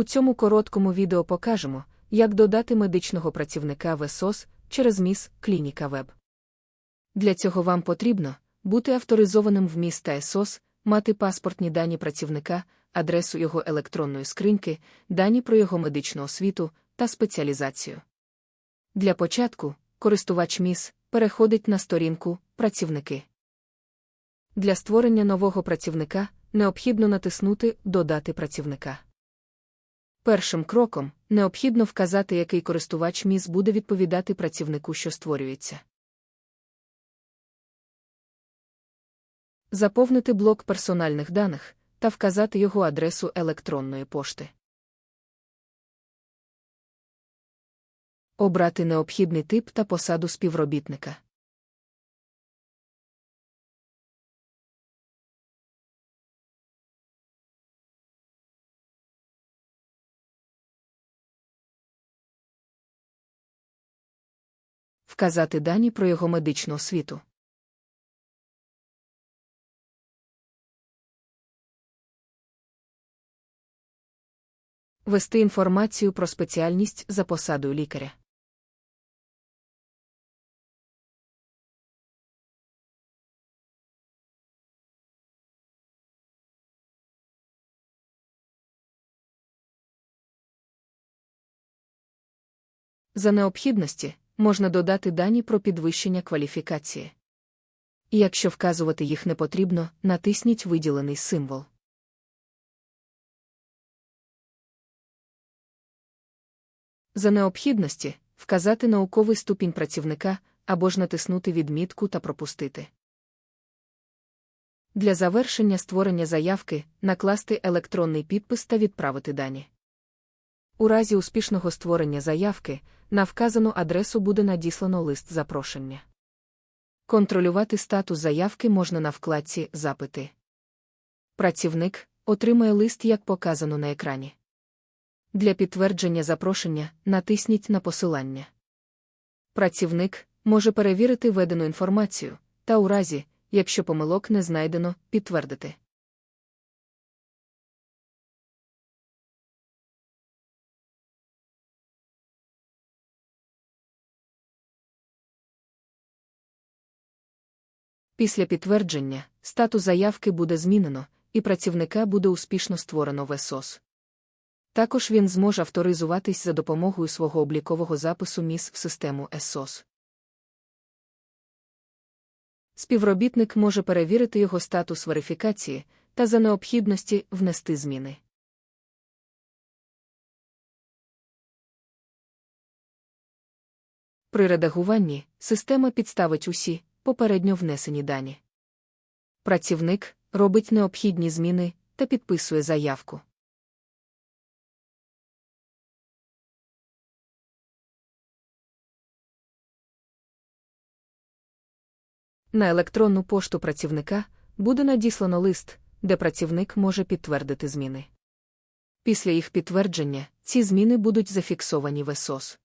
У цьому короткому відео покажемо, як додати медичного працівника в СОС через МІС Клініка Веб. Для цього вам потрібно бути авторизованим в МІС та СОС, мати паспортні дані працівника, адресу його електронної скриньки, дані про його медичну освіту та спеціалізацію. Для початку користувач МІС переходить на сторінку Працівники. Для створення нового працівника необхідно натиснути Додати працівника. Першим кроком необхідно вказати, який користувач МІС буде відповідати працівнику, що створюється. Заповнити блок персональних даних та вказати його адресу електронної пошти. Обрати необхідний тип та посаду співробітника. Вказати дані про його медичну освіту. Вести інформацію про спеціальність за посадою лікаря. За необхідності можна додати дані про підвищення кваліфікації. Якщо вказувати їх не потрібно, натисніть виділений символ. За необхідності вказати науковий ступінь працівника або ж натиснути відмітку та пропустити. Для завершення створення заявки накласти електронний підпис та відправити дані. У разі успішного створення заявки на вказану адресу буде надіслано лист запрошення. Контролювати статус заявки можна на вкладці Запити. Працівник отримає лист, як показано на екрані. Для підтвердження запрошення натисніть на посилання. Працівник може перевірити введену інформацію та у разі, якщо помилок не знайдено, підтвердити. Після підтвердження статус заявки буде змінено, і працівника буде успішно створено в СОС. Також він зможе авторизуватись за допомогою свого облікового запису МІС в систему СОС. Співробітник може перевірити його статус верифікації та за необхідності внести зміни. При редагуванні система підставить усі попередньо внесені дані. Працівник робить необхідні зміни та підписує заявку. На електронну пошту працівника буде надіслано лист, де працівник може підтвердити зміни. Після їх підтвердження ці зміни будуть зафіксовані в ЕСОС.